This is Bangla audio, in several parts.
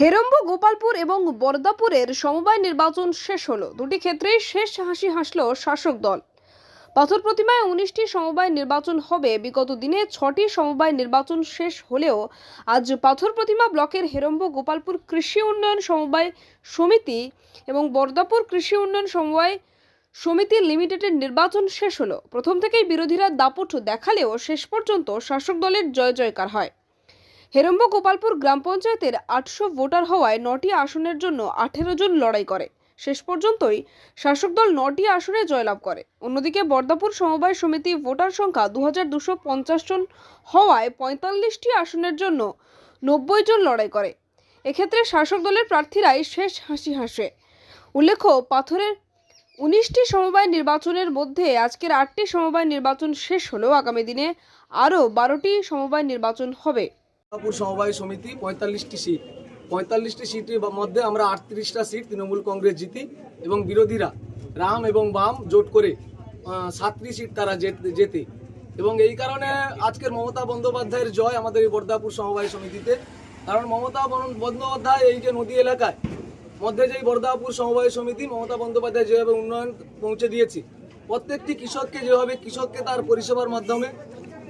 হেরম্ব, গোপালপুর এবং বরদাপুরের সমবায় নির্বাচন শেষ হলো। দুটি ক্ষেত্রেই শেষ হাসি হাসল শাসক দল। পাথর প্রতিমায় উনিশটি সমবায় নির্বাচন হবে। বিগত দিনে ছটি সমবায় নির্বাচন শেষ হলেও আজ পাথর প্রতিমা ব্লকের হেরম্ব, গোপালপুর কৃষি উন্নয়ন সমবায় সমিতি এবং বরদাপুর কৃষি উন্নয়ন সমবায় সমিতি লিমিটেডের নির্বাচন শেষ হলো। প্রথম থেকেই বিরোধীরা দাপট দেখালেও শেষ পর্যন্ত শাসক দলের জয় জয়কার হয়। হেরম্ব গোপালপুর গ্রাম পঞ্চায়েতের আটশো ভোটার হওয়ায় নটি আসনের জন্য আঠেরো জন লড়াই করে। শেষ পর্যন্তই শাসক দল নটি আসনে জয়লাভ করে। অন্যদিকে বর্দাপুর সমবায় সমিতি ভোটার সংখ্যা দু জন হওয়ায় পঁয়তাল্লিশটি আসনের জন্য নব্বই জন লড়াই করে। এক্ষেত্রে শাসক দলের প্রার্থীরাই শেষ হাসি হাসে। উল্লেখ্য, পাথরের উনিশটি সমবায় নির্বাচনের মধ্যে আজকের আটটি সমবায় নির্বাচন শেষ হলেও আগামী দিনে আরও বারোটি সমবায় নির্বাচন হবে। দুর্গাপুর সমবায় সমিতি পঁয়তাল্লিশটি সিট। পঁয়তাল্লিশটি সিটের মধ্যে আমরা আটত্রিশটা সিট তৃণমূল কংগ্রেস জিতি এবং বিরোধীরা রাম এবং বাম জোট করে সাতটি সিট তারা জেত- এবং এই কারণে আজকের মমতা বন্দ্যোপাধ্যায়ের জয় আমাদের এই বর্দাপুর সমবায় সমিতিতে। কারণ মমতা বন্দ্যোপাধ্যায় এই যে নদী এলাকায়, মধ্যে যেই বর্দাপুর সমবায় সমিতি মমতা বন্দ্যোপাধ্যায় যেভাবে উন্নয়ন পৌঁছে দিয়েছে, প্রত্যেকটি কৃষককে যেভাবে কৃষককে তার পরিষেবার মাধ্যমে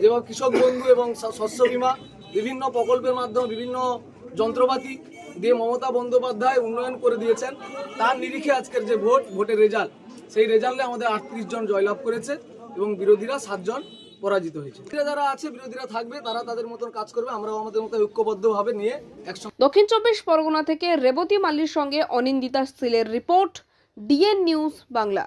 যেভাবে কৃষক বন্ধু এবং শস্য বীমা বিভিন্ন প্রকল্পের মাধ্যমে বিভিন্ন যন্ত্রপাতি দিয়ে মমতা বন্দ্যোপাধ্যায় উন্নয়ন করে দিয়েছেন। তার নিরিখে আজকের যে ভোট, ভোটের রেজাল্ট, সেই রেজাল্টে আমাদের আটত্রিশ জন জয়লাভ করেছে এবং বিরোধীরা সাতজন পরাজিত হয়েছে। যারা আছে, বিরোধীরা থাকবে, তারা তাদের মতন কাজ করবে, আমরাও আমাদের মতো ঐক্যবদ্ধভাবে নিয়ে একসঙ্গে দক্ষিণ চব্বিশ পরগনা থেকে রেবতী মাল্লির সঙ্গে অনিন্দিতা সিলের রিপোর্ট, ডিএন নিউজ বাংলা।